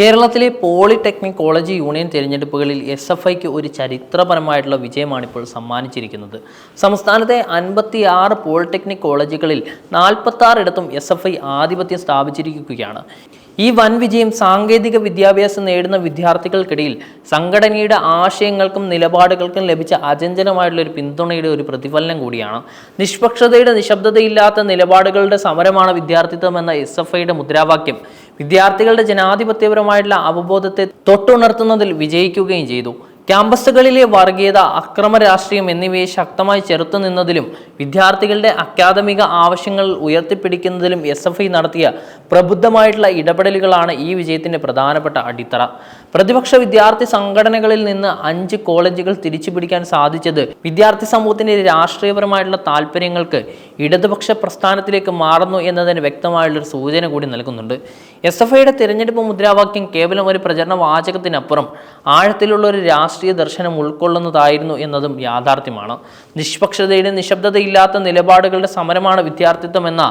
കേരളത്തിലെ polytechnic college union തിരഞ്ഞെടുപ്പുകളിൽ S F ഐക്ക് ഒരു ചരിത്രപരമായിട്ടുള്ള വിജയമാണ് ഇപ്പോൾ സമ്മാനിച്ചിരിക്കുന്നത്. സംസ്ഥാനത്തെ അൻപത്തി ആറ് പോളിടെക്നിക് കോളേജുകളിൽ നാൽപ്പത്തി ആറിടത്തും എസ് എഫ് ഐ ആധിപത്യം സ്ഥാപിച്ചിരിക്കുകയാണ്. ഈ വൻ വിജയം സാങ്കേതിക വിദ്യാഭ്യാസം നേടുന്ന വിദ്യാർത്ഥികൾക്കിടയിൽ സംഘടനയുടെ ആശയങ്ങൾക്കും നിലപാടുകൾക്കും ലഭിച്ച അചഞ്ചലമായിട്ടുള്ള ഒരു പിന്തുണയുടെ ഒരു പ്രതിഫലനം കൂടിയാണ്. നിഷ്പക്ഷതയുടെ നിശബ്ദതയില്ലാത്ത നിലപാടുകളുടെ സമരമാണ് വിദ്യാർത്ഥിത്വം എന്ന എസ് എഫ് ഐയുടെ മുദ്രാവാക്യം. വിദ്യാർത്ഥികളുടെ ജനാധിപത്യപരമായിട്ടുള്ള അവബോധത്തെ തൊട്ടുണർത്തുന്നതിൽ വിജയിക്കുകയും ചെയ്തു. ക്യാമ്പസുകളിലെ വർഗീയത അക്രമ രാഷ്ട്രീയം എന്നിവയെ ശക്തമായി ചെറുത്തു നിന്നതിലും വിദ്യാർത്ഥികളുടെ അക്കാദമിക ആവശ്യങ്ങൾ ഉയർത്തിപ്പിടിക്കുന്നതിലും എസ് നടത്തിയ പ്രബുദ്ധമായിട്ടുള്ള ഇടപെടലുകളാണ് ഈ വിജയത്തിന്റെ പ്രധാനപ്പെട്ട അടിത്തറ. പ്രതിപക്ഷ വിദ്യാർത്ഥി സംഘടനകളിൽ നിന്ന് അഞ്ച് കോളേജുകൾ തിരിച്ചു പിടിക്കാൻ സാധിച്ചത് വിദ്യാർത്ഥി സമൂഹത്തിന്റെ രാഷ്ട്രീയപരമായിട്ടുള്ള താല്പര്യങ്ങൾക്ക് ഇടതുപക്ഷ പ്രസ്ഥാനത്തിലേക്ക് മാറുന്നു എന്നതിന് വ്യക്തമായുള്ളൊരു സൂചന കൂടി നൽകുന്നുണ്ട്. എസ് എഫ് ഐയുടെ തിരഞ്ഞെടുപ്പ് മുദ്രാവാക്യം കേവലം ഒരു പ്രചരണ വാചകത്തിനപ്പുറം ആഴത്തിലുള്ള ഒരു രാഷ്ട്രീയ ദർശനം ഉൾക്കൊള്ളുന്നതായിരുന്നു എന്നതും യാഥാർത്ഥ്യമാണ്. നിഷ്പക്ഷതയുടെ നിശബ്ദതയില്ലാത്ത നിലപാടുകളുടെ സമരമാണ് വിദ്യാർത്ഥിത്വം എന്ന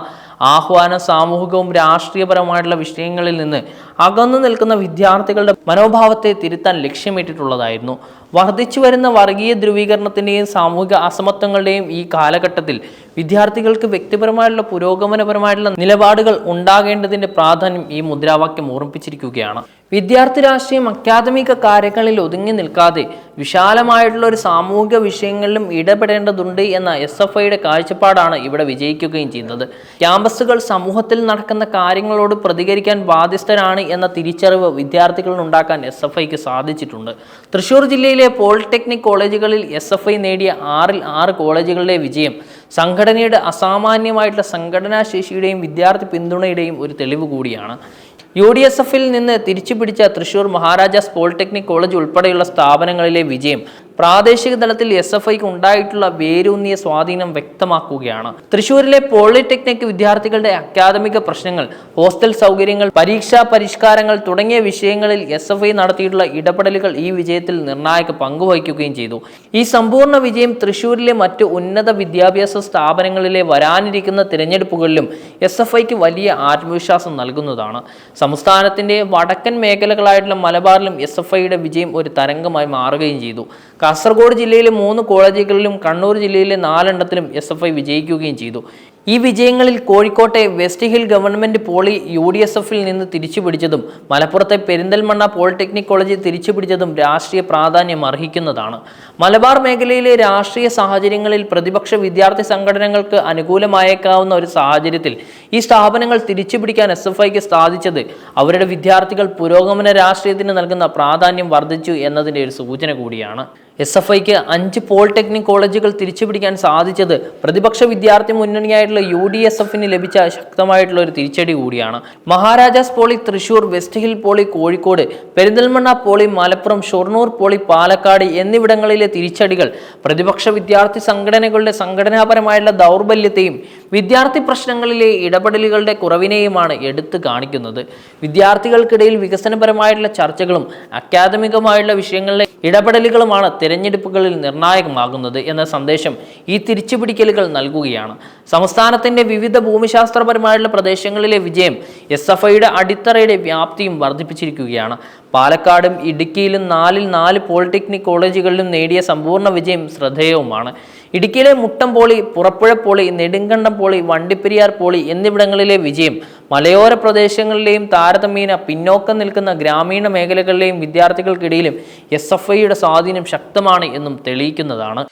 ആഹ്വാനം സാമൂഹികവും രാഷ്ട്രീയപരമായിട്ടുള്ള വിഷയങ്ങളിൽ നിന്ന് അകന്നു നിൽക്കുന്ന വിദ്യാർത്ഥികളുടെ മനോഭാവത്തെ തിരുത്താൻ ലക്ഷ്യമിട്ടിട്ടുള്ളതായിരുന്നു. വർദ്ധിച്ചു വരുന്ന വർഗീയ ധ്രുവീകരണത്തിന്റെയും സാമൂഹിക അസമത്വങ്ങളുടെയും ഈ കാലഘട്ടത്തിൽ വിദ്യാർത്ഥികൾക്ക് വ്യക്തിപരമായിട്ടുള്ള പുരോഗമനപരമായിട്ടുള്ള നിലപാടുകൾ ഉണ്ടാകേണ്ടതിന്റെ പ്രാധാന്യം ഈ മുദ്രാവാക്യം ഓർമ്മിപ്പിച്ചിരിക്കുകയാണ്. വിദ്യാർത്ഥി രാഷ്ട്രീയം അക്കാദമിക കാര്യങ്ങളിൽ ഒതുങ്ങി നിൽക്കാതെ വിശാലമായിട്ടുള്ള ഒരു സാമൂഹിക വിഷയങ്ങളിലും ഇടപെടേണ്ടതുണ്ട് എന്ന എസ് എഫ് ഐയുടെ കാഴ്ചപ്പാടാണ് ഇവിടെ വിജയിക്കുകയും ചെയ്യുന്നത്. ക്യാമ്പസുകൾ സമൂഹത്തിൽ നടക്കുന്ന കാര്യങ്ങളോട് പ്രതികരിക്കാൻ ബാധ്യസ്ഥരാണ് എന്ന തിരിച്ചറിവ് വിദ്യാർത്ഥികളിൽ ഉണ്ടാക്കാൻ എസ് എഫ് ഐക്ക് സാധിച്ചിട്ടുണ്ട്. തൃശൂർ ജില്ലയിലെ പോളിടെക്നിക് കോളേജുകളിൽ എസ് എഫ് ഐ നേടിയ ആറിൽ ആറ് കോളേജുകളിലെ വിജയം സംഘടനയുടെ അസാമാന്യമായിട്ടുള്ള സംഘടനാ ശേഷിയുടെയും വിദ്യാർത്ഥി പിന്തുണയുടെയും ഒരു തെളിവ് കൂടിയാണ്. യു ഡി എസ് എഫിൽ നിന്ന് തിരിച്ചു പിടിച്ച തൃശൂർ മഹാരാജാസ് പോളിടെക്നിക് കോളേജ് ഉൾപ്പെടെയുള്ള സ്ഥാപനങ്ങളിലെ വിജയം പ്രാദേശിക തലത്തിൽ എസ് എഫ് ഐക്ക് ഉണ്ടായിട്ടുള്ള വേരൂന്നിയ സ്വാധീനം വ്യക്തമാക്കുകയാണ്. തൃശൂരിലെ പോളിടെക്നിക് വിദ്യാർത്ഥികളുടെ അക്കാദമിക പ്രശ്നങ്ങൾ ഹോസ്റ്റൽ സൗകര്യങ്ങൾ പരീക്ഷാ പരിഷ്കാരങ്ങൾ തുടങ്ങിയ വിഷയങ്ങളിൽ എസ് എഫ് ഐ നടത്തിയിട്ടുള്ള ഇടപെടലുകൾ ഈ വിജയത്തിൽ നിർണായക പങ്കുവഹിക്കുകയും ചെയ്തു. ഈ സമ്പൂർണ വിജയം തൃശൂരിലെ മറ്റ് ഉന്നത വിദ്യാഭ്യാസ സ്ഥാപനങ്ങളിലെ വരാനിരിക്കുന്ന തിരഞ്ഞെടുപ്പുകളിലും എസ് എഫ് ഐക്ക് വലിയ ആത്മവിശ്വാസം നൽകുന്നതാണ്. സംസ്ഥാനത്തിന്റെ വടക്കൻ മേഖലകളായിട്ടുള്ള മലബാറിലും എസ് എഫ് ഐയുടെ വിജയം ഒരു തരംഗമായി മാറുകയും ചെയ്തു. കാസർഗോഡ് ജില്ലയിലെ മൂന്ന് കോളേജുകളിലും കണ്ണൂർ ജില്ലയിലെ നാലെണ്ണത്തിലും എസ് എഫ് ഐ വിജയിക്കുകയും ചെയ്തു. ഈ വിജയങ്ങളിൽ കോഴിക്കോട്ടെ West Hill government poly U D S എഫിൽ നിന്ന് തിരിച്ചുപിടിച്ചതും മലപ്പുറത്തെ പെരിന്തൽമണ്ണ പോളിടെക്നിക് കോളേജ് തിരിച്ചുപിടിച്ചതും രാഷ്ട്രീയ പ്രാധാന്യം അർഹിക്കുന്നതാണ്. മലബാർ മേഖലയിലെ രാഷ്ട്രീയ സാഹചര്യങ്ങളിൽ പ്രതിപക്ഷ വിദ്യാർത്ഥി സംഘടനകൾക്ക് അനുകൂലമായേക്കാവുന്ന ഒരു സാഹചര്യത്തിൽ ഈ സ്ഥാപനങ്ങൾ തിരിച്ചുപിടിക്കാൻ എസ് എഫ് ഐക്ക് സാധിച്ചത് അവരുടെ വിദ്യാർത്ഥികൾ പുരോഗമന രാഷ്ട്രീയത്തിന് നൽകുന്ന പ്രാധാന്യം വർദ്ധിച്ചു എന്നതിന്റെ ഒരു സൂചന കൂടിയാണ്. എസ് എഫ് ഐക്ക് അഞ്ച് പോളിടെക്നിക് കോളേജുകൾ തിരിച്ചുപിടിക്കാൻ സാധിച്ചത് പ്രതിപക്ഷ വിദ്യാർത്ഥി മുന്നണിയായിട്ടുള്ള യു ഡി എസ് എഫിന് ലഭിച്ച ശക്തമായിട്ടുള്ള ഒരു തിരിച്ചടി കൂടിയാണ്. Maharajas poly Thrissur West Hill poly Kozhikode Perinthalmanna poly Malappuram Shoranur poly Palakkad എന്നിവിടങ്ങളിലെ തിരിച്ചടികൾ പ്രതിപക്ഷ വിദ്യാർത്ഥി സംഘടനകളുടെ സംഘടനാപരമായുള്ള ദൗർബല്യത്തെയും വിദ്യാർത്ഥി പ്രശ്നങ്ങളിലെ ഇടപെടലുകളുടെ കുറവിനെയുമാണ് എടുത്തു കാണിക്കുന്നത്. വിദ്യാർത്ഥികൾക്കിടയിൽ വികസനപരമായിട്ടുള്ള ചർച്ചകളും അക്കാദമികമായുള്ള വിഷയങ്ങളിലെ ഇടപെടലുകളുമാണ് തിരഞ്ഞെടുപ്പുകളിൽ നിർണായകമാകുന്നത് എന്ന സന്ദേശം ഈ തിരിച്ചുപിടിക്കലുകൾ നൽകുകയാണ്. സംസ്ഥാനത്തിന്റെ വിവിധ ഭൂമിശാസ്ത്രപരമായുള്ള പ്രദേശങ്ങളിലെ വിജയം എസ് എഫ് ഐയുടെ അടിത്തറയുടെ വ്യാപ്തിയും വർദ്ധിപ്പിച്ചിരിക്കുകയാണ്. പാലക്കാടും ഇടുക്കിയിലും നാലിൽ നാല് പോളിടെക്നിക് കോളേജുകളിലും നേടിയ സമ്പൂർണ വിജയം ശ്രദ്ധേയവുമാണ്. ഇടുക്കിയിലെ Muttom poly Purappuzha poly Nedumkandam poly Vandiperiyar poly എന്നിവിടങ്ങളിലെ വിജയം മലയോര പ്രദേശങ്ങളിലെയും താരതമ്യേന പിന്നോക്കം നിൽക്കുന്ന ഗ്രാമീണ മേഖലകളിലെയും വിദ്യാർത്ഥികൾക്കിടയിലും എസ് എഫ് ഐയുടെ സ്വാധീനം ശക്തമാണ് എന്നും തെളിയിക്കുന്നതാണ്.